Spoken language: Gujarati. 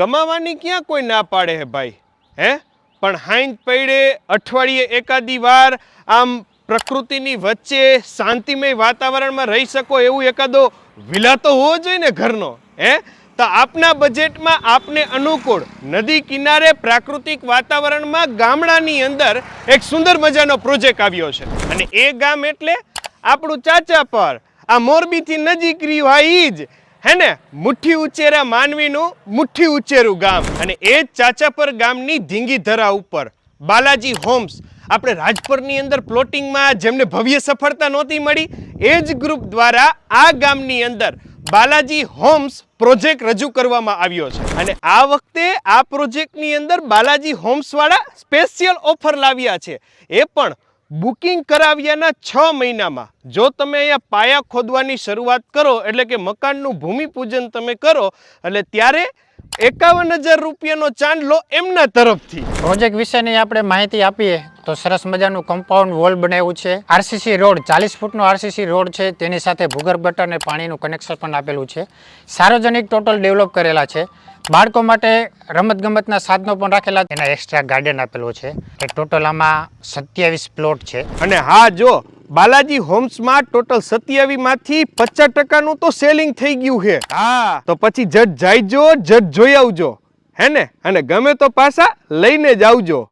કમાવાની ક્યાં કોઈ ના પાડે હે ભાઈ? હે? પણ હાઈન પૈડે અઠવાડિયે એકાદી વાર આમ પ્રકૃતિની વચ્ચે શાંતિમય વાતાવરણમાં રહી શકો એવું એકાદો વિલા તો હોવો જોઈએ ને ઘરનો, હે? તો આપના બજેટમાં આપને અનુકૂળ નદી કિનારે પ્રાકૃતિક વાતાવરણમાં ગામડાની અંદર એક સુંદર મજાનો પ્રોજેક્ટ આવ્યો છે. અને એ ગામ એટલે આપણું ચાચા પર. આ મોરબીથી નજીક રહ્યું, હા એ જ. હે ને મુઠ્ઠી ઉચ્ચેરા માનવીનું મુઠ્ઠી ઉચ્ચેરું ગામ. અને એ જ ચાચાપર ગામની ધીંગીધરા ઉપર. બાલાજી હોમ્સ. આપણે રાજપરની અંદર પ્લોટિંગમાં જેમને ભવ્ય સફળતા નહોતી મળી, એ જ ગ્રુપ દ્વારા આ ગામની અંદર બાલાજી હોમ્સ પ્રોજેક્ટ રજૂ કરવામાં આવ્યો છે. અને આ વખતે આ પ્રોજેક્ટની અંદર બાલાજી હોમ્સવાળા સ્પેશિયલ ઓફર લાવ્યા છે. એ પણ બુકિંગ કરાવ્યાના છ મહિનામાં. જો તમે અહીંયા પાયા ખોદવાની શરૂઆત કરો, એટલે કે મકાનનું ભૂમિપૂજન તમે કરો, એટલે ત્યારે એકાવન હજાર રૂપિયાનો ચાંદલો એમના તરફથી. પ્રોજેક્ટ વિશેની આપણે માહિતી આપીએ તો સરસ મજાનું કમ્પાઉન્ડ વોલ બનાવ્યું છે. આરસીસી રોડ ચાલીસ ફૂટનો આરસીસી રોડ છે. તેની સાથે ભૂગર્ભ ગટર અને પાણીનું કનેક્શન પણ આપેલું છે. સાર્વજનિક ટોટલ ડેવલપ કરેલા છે. બાળકો માટે રમતગમતના સાધનો પણ રાખેલા છે. એના એક્સ્ટ્રા ગાર્ડન આપેલું છે. એ ટોટલ આમાં સત્યાવીસ પ્લોટ છે. અને હા જો બાલાજી હોમ્સમાં ટોટલ સત્યાવી માંથી પચાસ ટકાનું તો સેલિંગ થઈ ગયું છે. હા. તો પછી જટ જાયજો જટ જોઈ આવજો. હે ને? અને ગમે તો પાછા લઈને જ આવજો.